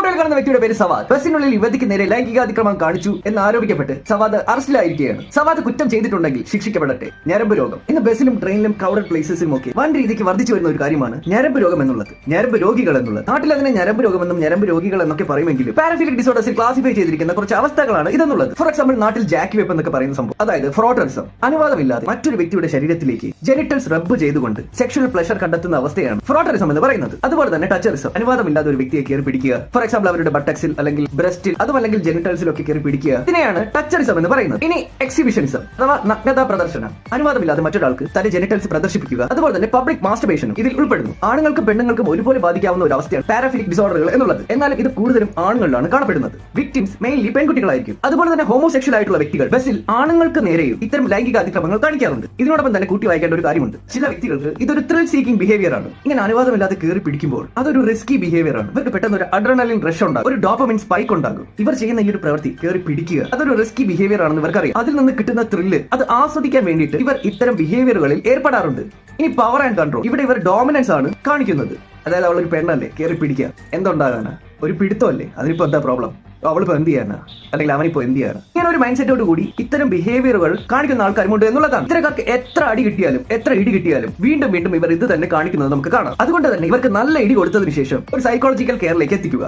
ഫോട്ടോയിൽ കാണുന്ന വ്യക്തിയുടെ പേര് സവാദ്. ബസ്സിനുള്ളിൽ യുവതിക്ക് നേരെ ലൈംഗികാതിക്രമം കാണിച്ചു എന്ന് ആരോപിക്കപ്പെട്ട് സവാദ് അറസ്റ്റിലായിരിക്കുകയാണ്. സവാദ് കുറ്റം ചെയ്തിട്ടുണ്ടെങ്കിൽ ശിക്ഷിക്കപ്പെടട്ടെ. ഞരമ്പ് രോഗം. ഇന്ന് ബസ്സിലും ട്രെയിനിലും ക്രൗഡഡ് പ്ലേസസിലും ഒക്കെ വൻ രീതിക്ക് വർദ്ധിച്ചു വരുന്ന ഒരു കാര്യമാണ് ഞരമ്പ് രോഗം എന്നുള്ളത്. ഞരമ്പ് രോഗികൾ എന്നുള്ളത്. നാട്ടിൽ അതിനെ ഞരമ്പ് രോഗമെന്നും ഞരമ്പ് രോഗികൾ എന്നൊക്കെ പറയുമെങ്കിലും പാരഫിലിക് ഡിസോർഡേഴ്സിൽ ക്ലാസിഫൈ ചെയ്തിരിക്കുന്ന കുറച്ച് അവസ്ഥകളാണ് ഇതെന്നുള്ളത്. ഫോർ എക്സാമ്പിൾ നാട്ടിൽ ജാക്കി വെപ്പ് എന്നൊക്കെ പറയുന്ന സംഭവം. അതായത് ഫ്രോട്ടറിസം അനുവാദമില്ലാതെ മറ്റൊരു വ്യക്തിയുടെ ശരീരത്തിലേക്ക് ജെനിറ്റൽസ് റബ്ബ് ചെയ്തുകൊണ്ട് സെക്ഷൽ പ്ലഷർ കണ്ടെത്തുന്ന അവസ്ഥയാണ് ഫ്രോട്ടറിസം എന്ന് പറയുന്നത്. അതുപോലെ തന്നെ ടച്ചറിസം അനുവാദമില്ലാതെ ഒരു വ്യക്തിയെ കയറി പിടിക്കുക. ഫോർ എക്സാമ്പിൾ അവരുടെ ബട്ടക്സിൽ അല്ലെങ്കിൽ ബ്രസ്റ്റിൽ അതും അല്ലെങ്കിൽ ജെനിറ്റൽസിലൊക്കെ കയറി പിടിക്കുക. ഇതിനെയാണ് ടച്ചറിസം എന്ന് പറയുന്നത്. ഇനി എക്സിബിഷനിസം അഥവാ നഗ്നതാ പ്രദർശനം. അനുവാദമില്ലാതെ മറ്റൊരാൾക്ക് തന്റെ ജെനിറ്റൽസ് പ്രദർശിപ്പിക്കുക. അതുപോലെ തന്നെ പബ്ലിക് മാസ്റ്റർബേഷനും ഇതിൽ ഉൾപ്പെടുന്നു. ആണുങ്ങൾക്കും പെണ്ണുങ്ങൾക്കും ഒരുപോലെ ബാധിക്കാവുന്ന ഒരു അവസ്ഥയാണ് പാരാഫിലിക് ഡിസോർഡറുകൾ എന്നുള്ളത്. എന്നാലും ഇത് കൂടുതലും ആണുങ്ങളിലാണ് കാണപ്പെടുന്നത്. വിക്ടിംസ് മെയിൻലി പെൺകുട്ടികളായിരിക്കും. അതുപോലെ തന്നെ ഹോമോസെക്ഷൽ ആയിട്ടുള്ള വ്യക്തികൾ ബസ്സിൽ ആണുങ്ങൾക്ക് നേരെയും ഇത്തരം ലൈംഗിക അതിക്രമങ്ങൾ കാണിക്കാറുണ്ട്. ഇതിനോടൊപ്പം തന്നെ കൂട്ടി വായിക്കേണ്ട ഒരു കാര്യമുണ്ട്. ചില വ്യക്തികൾക്ക് ഇതൊരു ത്രിൽ സീക്കിംഗ് ബിഹേവിയർ ആണ്. ഇങ്ങനെ അനുവാദമില്ലാതെ കയറി പിടിക്കുമ്പോൾ അതൊരു റിസ്കി ബിഹേവിയർ ആണ്. ഇവർക്ക് പെട്ടെന്ന് ഒരു റഷ് ഉണ്ടാകും. ഒരു ഡോപ്പമിൻ സ്പൈക്ക് ഉണ്ടാകും. ഇവർ ചെയ്യുന്ന ഈ ഒരു പ്രവൃത്തി കയറി പിടിക്കുക. അതൊരു റിസ്കി ബിഹേവിയർ ആണെന്ന് ഇവർക്കറിയാം. അതിൽ നിന്ന് കിട്ടുന്ന ത്രില്ല് അത് ആസ്വദിക്കാൻ വേണ്ടിയിട്ട് ഇവർ ഇത്തരം ബിഹേവിയറുകളിൽ ഏർപ്പെടാറുണ്ട്. ഇനി പവർ ആൻഡ് കൺട്രോൾ ഇവിടെ ഇവർ ഡോമിനൻസ് ആണ് കാണിക്കുന്നത്. അതായത് അവൾ ഒരു പെണ്ണല്ലേ കയറി പിടിക്കുക. എന്തുണ്ടാകാനാ? ഒരു പിടുത്തമല്ലേ? അതിനിപ്പോ എന്താ പ്രോബ്ലം അവളിപ്പോ എന്ത് ചെയ്യാനാ? അല്ലെങ്കിൽ അവനിപ്പോ എന്ത് ചെയ്യാനാ? ഇങ്ങനെ ഒരു മൈൻഡ് സെറ്റോട് കൂടി ഇത്തരം ബിഹേവിയറുകൾ കാണിക്കുന്ന ആൾക്കാരുമുണ്ട് എന്നുള്ളതാണ്. ഇത്തരക്കാർക്ക് എത്ര അടി കിട്ടിയാലും എത്ര ഇടി കിട്ടിയാലും വീണ്ടും വീണ്ടും ഇവർ ഇത് തന്നെ കാണിക്കുന്നത് നമുക്ക് കാണാം. അതുകൊണ്ട് തന്നെ ഇവർക്ക് നല്ല ഇടി കൊടുത്തതിന് ശേഷം ഒരു സൈക്കോളജിക്കൽ കെയറിലേക്ക് എത്തിക്കുക.